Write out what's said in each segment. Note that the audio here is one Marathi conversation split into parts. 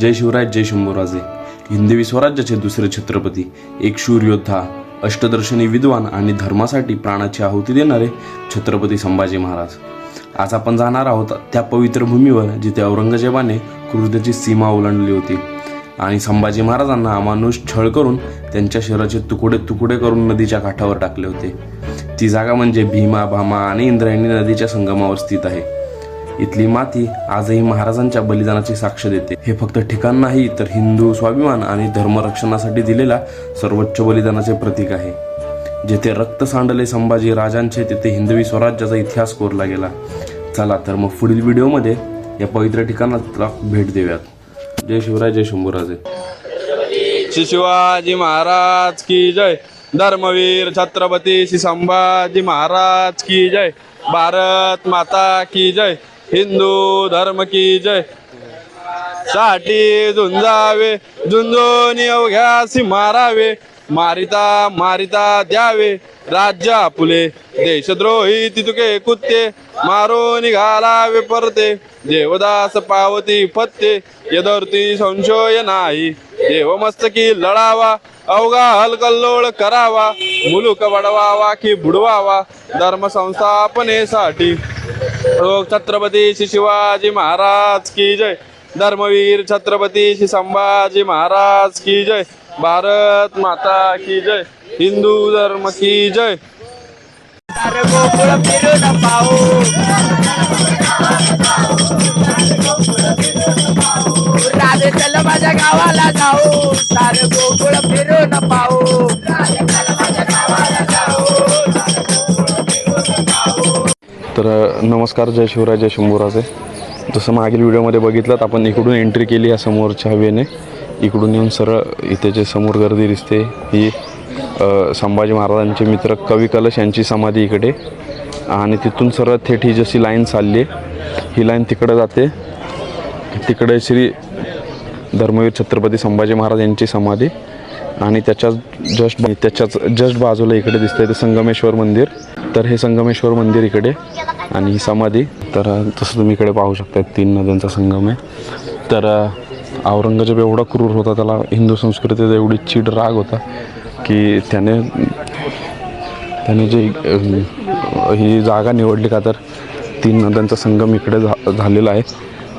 जय शिवराय जय शंभूराजे. हिंदवी स्वराज्याचे दुसरे छत्रपती एक शूर योद्धा अष्टदर्शनी विद्वान आणि धर्मासाठी प्राणाची आहुती देणारे छत्रपती संभाजी महाराज. आज आपण जाणार आहोत त्या पवित्र भूमीवर जिथे औरंगजेबाने क्रूरतेची सीमा ओलांडली होती. आणि संभाजी महाराजांना अमानुष छळ करून त्यांच्या शरीराचे तुकडे तुकडे करून नदीच्या काठावर टाकले होते. ती जागा म्हणजे भीमा भामा आणि इंद्रायणी नदीच्या संगमावर स्थित आहे. इथली माती आजही महाराजांच्या बलिदानाची साक्ष देते. हे फक्त ठिकाण नाही तर हिंदू स्वाभिमान आणि धर्मरक्षणासाठी दिलेला सर्वोच्च बलिदानाचे प्रतीक आहे. जेथे रक्त सांडले संभाजी राजांचे तिथे हिंदवी स्वराज्याचा इतिहास कोरला गेला. चला तर मग पुढील व्हिडिओमध्ये या पवित्र ठिकाणाला भेट देऊयात. जय शिवराय जय शंभूराजे. श्री शिवाजी महाराज की जय. धर्मवीर छत्रपती श्री संभाजी महाराज की जय. भारत माता की जय हिंदू धर्म की जय. साठी झुंजावे झुंजून अवघ्यासी मारावे मारिता मारिता द्यावे. राज्य आपुले देशद्रोही तितुके कुत्ते. मारो निघालावे परते. देवदास पावती फत्ते. यदर्ती संशय नाही. देवमस्तकी लढावा अवघा हलकल्लोळ करावा. मुलुक वडवावा की बुडवावा? धर्म संस्थापनेसाठी छत्रपती श्री शिवाजी महाराज की जय. धर्मवीर छत्रपती श्री संभाजी महाराज की जय. भारत माता की जय. हिंदू धर्म की जय. राधे चल माझ्या गावाला जाऊ. सारे गोकुळ फिरून पाहू. तर नमस्कार जय शिवराय जय शंभूराजे. जसं मागील व्हिडिओमध्ये बघितलं तर आपण इकडून एंट्री केली या समोरच्या हवेने. इकडून येऊन सरळ इथे जे समोर गर्दी दिसते ही संभाजी महाराजांचे मित्र कवी कलश यांची समाधी इकडे. आणि तिथून सरळ थेट ही जशी लाईन चालली आहे ही लाईन तिकडं जाते. तिकडे श्री धर्मवीर छत्रपती संभाजी महाराज यांची समाधी. आणि त्याच्याच जस्ट त्याच्याच जस्ट बाजूला इकडे दिसतंय ते संगमेश्वर मंदिर. तर हे संगमेश्वर मंदिर इकडे आणि ही समाधी. तर तसं तुम्ही इकडे पाहू शकता तीन नद्यांचा संगम आहे. तर औरंगजेब एवढा क्रूर होता त्याला हिंदू संस्कृतीचा एवढी चीड राग होता की त्याने त्याने जे ही जागा निवडली का तर तीन नद्यांचा संगम इकडे झा झालेला आहे.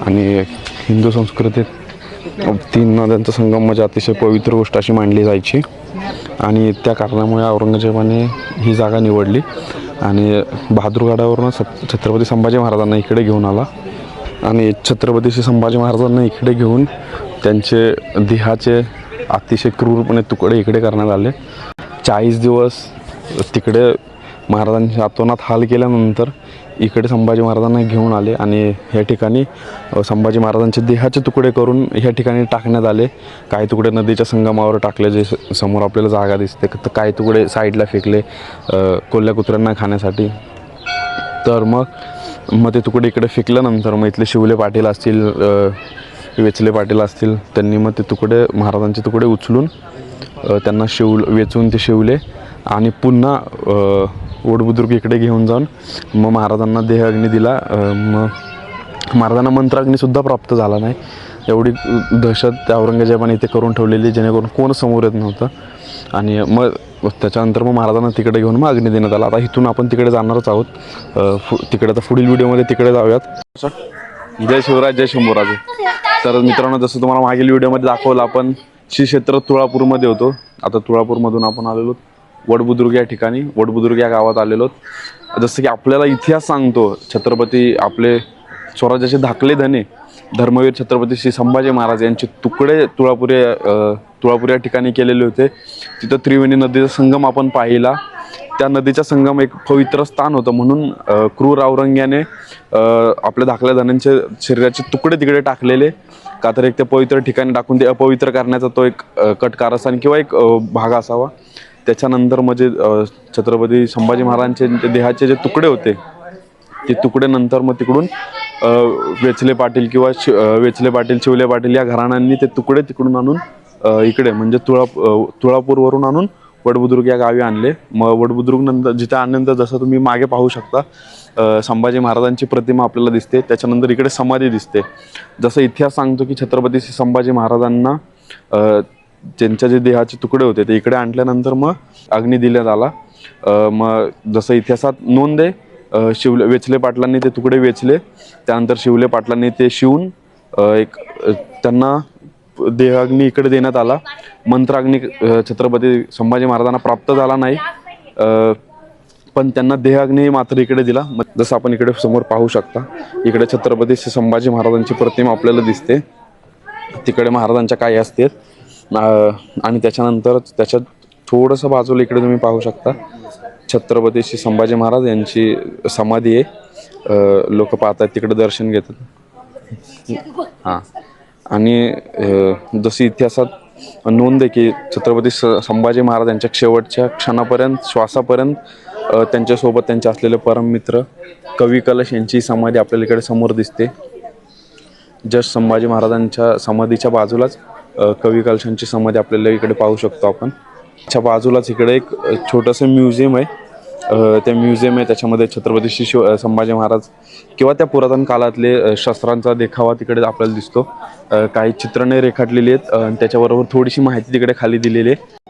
आणि हिंदू संस्कृतीत तीन नद्यांचा संगम म्हणजे अतिशय पवित्र गोष्ट अशी मांडली जायची. आणि त्या कारणामुळे औरंगजेबाने ही जागा निवडली. आणि बहादूरगडावरून छत्रपती संभाजी महाराजांना इकडे घेऊन आला. आणि छत्रपती श्री संभाजी महाराजांना इकडे घेऊन त्यांचे देहाचे अतिशय क्रूरपणे तुकडे इकडे करण्यात आले. चाळीस दिवस तिकडे महाराजांच्या आतोनात हाल केल्यानंतर इकडे संभाजी महाराजांना घेऊन आले आणि या ठिकाणी संभाजी महाराजांचे देहाचे तुकडे करून ह्या ठिकाणी टाकण्यात आले. काही तुकडे नदीच्या संगमावर टाकले जे समोर आपल्याला जागा दिसते. तर काही तुकडे साईडला फेकले कोल्ह्या कुत्र्यांना खाण्यासाठी. तर मग मग ते तुकडे इकडे फेकल्यानंतर मग इथले शिवले पाटील असतील वेचले पाटील असतील त्यांनी मग ते तुकडे महाराजांचे तुकडे उचलून त्यांना शिव वेचून ते शिवले. आणि पुन्हा ओढबुद्रुक इकडे घेऊन जाऊन मग महाराजांना देह अग्नी दिला मग महाराजांना मंत्राग्नीसुद्धा प्राप्त झाला नाही. एवढी दहशत त्या औरंगजेबाने इथे करून ठेवलेली जेणेकरून कोण समोर येत नव्हतं. आणि मग त्याच्यानंतर मग महाराजांना तिकडे घेऊन मग अग्नी देण्यात आला. आता इथून आपण तिकडे जाणारच आहोत. फु तिकडे आता पुढील व्हिडिओमध्ये तिकडे जाऊयात. जय शिवराज जय शंभूराजे. तर मित्रांनो जसं तुम्हाला मागील व्हिडिओमध्ये दाखवलं आपण श्री क्षेत्र तुळापूरमध्ये होतो. आता तुळापूरमधून आपण आलेलो. वडबुद्रुक या ठिकाणी वडबुद्रुक या गावात आलेलो जसं की आपल्याला इतिहास सांगतो छत्रपती आपले स्वराज्याचे धाकले धने धर्मवीर छत्रपती श्री संभाजी महाराज यांचे तुकडे तुळापूर या, तुळापूर या ठिकाणी केलेले होते. तिथं त्रिवेणी नदीचा संगम आपण पाहिला. त्या नदीच्या संगम एक पवित्र स्थान होतं. म्हणून क्रूर औरंग्याने आपल्या धाकल्या धनांचे शरीराचे तुकडे तिकडे टाकलेले. का तर एक ते पवित्र ठिकाणी टाकून ते अपवित्र करण्याचा तो एक कटकार कट कारस्थान किंवा एक भाग असावा. त्याच्यानंतर म्हणजे छत्रपती संभाजी महाराजांचे देहाचे जे तुकडे होते ते तुकडे नंतर मग तिकडून वेचले पाटील किंवा शि- वेचले पाटील शिवले पाटील या घराण्यांनी ते तुकडे तिकडून आणून इकडे म्हणजे तुळा तुळापूरवरून आणून वडबुद्रुक या गावी आणले. मग वडबुद्रुक नंतर जिथे आणल्यानंतर जसं तुम्ही मागे पाहू शकता संभाजी महाराजांची प्रतिमा आपल्याला दिसते. त्याच्यानंतर इकडे समाधी दिसते. जसं इतिहास सांगतो की छत्रपती संभाजी महाराजांना त्यांच्या जे देहाचे तुकडे होते ते इकडे आणल्यानंतर मग अग्नी दिल्यात आला मग जसं इतिहासात नोंद आहे शिवले वेचले पाटलांनी ते तुकडे वेचले त्यानंतर शिवले पाटलांनी ते शिवून एक त्यांना देहाग्नी इकडे देण्यात आला. मंत्राग्नी छत्रपती संभाजी महाराजांना प्राप्त झाला नाही. पण त्यांना देहाग्नी मात्र इकडे दिला. मग जसं आपण इकडे समोर पाहू शकता इकडे छत्रपती संभाजी महाराजांची प्रतिमा आपल्याला दिसते. तिकडे महाराजांच्या काही असते आणि त्याच्यानंतर त्याच्यात थोडंसं बाजूला इकडे तुम्ही पाहू शकता. छत्रपती श्री संभाजी महाराज यांची समाधी आहे. लोक पाहतात तिकडे दर्शन घेतात. हां. आणि जशी इतिहासात नोंद आहे की छत्रपती स संभाजी महाराज यांच्या शेवटच्या क्षणापर्यंत श्वासापर्यंत त्यांच्यासोबत त्यांचे असलेले परममित्र कवी कलश यांची समाधी आपल्याला इकडे समोर दिसते. जस्ट संभाजी महाराजांच्या समाधीच्या बाजूलाच कवी कलशांची समाधी आपल्याला इकडे पाहू शकतो आपण. च्या बाजूलाच इकडे एक छोटंसं म्युझियम आहे. ते म्युझियम आहे त्याच्यामध्ये छत्रपती श्री संभाजी महाराज किंवा त्या पुरातन काळातले शस्त्रांचा देखावा तिकडे आपल्याला दिसतो. काही चित्रणे रेखाटलेली आहेत आणि त्याच्याबरोबर थोडीशी माहिती तिकडे खाली दिलेली आहे.